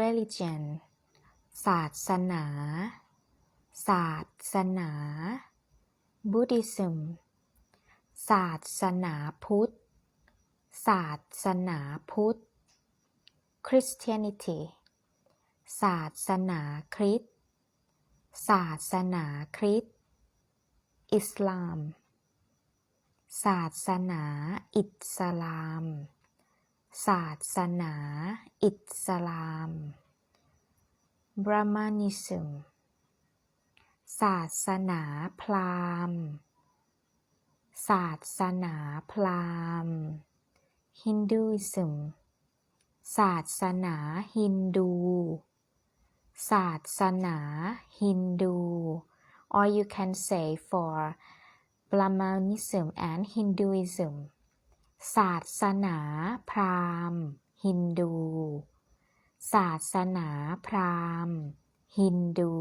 religion ศาสนา ศาสนา Buddhism ศาสนาพุทธ ศาสนาพุทธ Christianity ศาสนาคริสต์ ศาสนาคริสต์ อิสลาม ศาสนาอิสลาม ศาสนา อิสลาม Brahmanism ศาสนาพราหมณ์ ศาสนาพราหมณ์ Hinduism ศาสนาฮินดู ศาสนาฮินดู or you can say for Brahmanism and Hinduism ศาสนาพราหมณ์ ฮินดู ศาสนาพราหมณ์ ฮินดู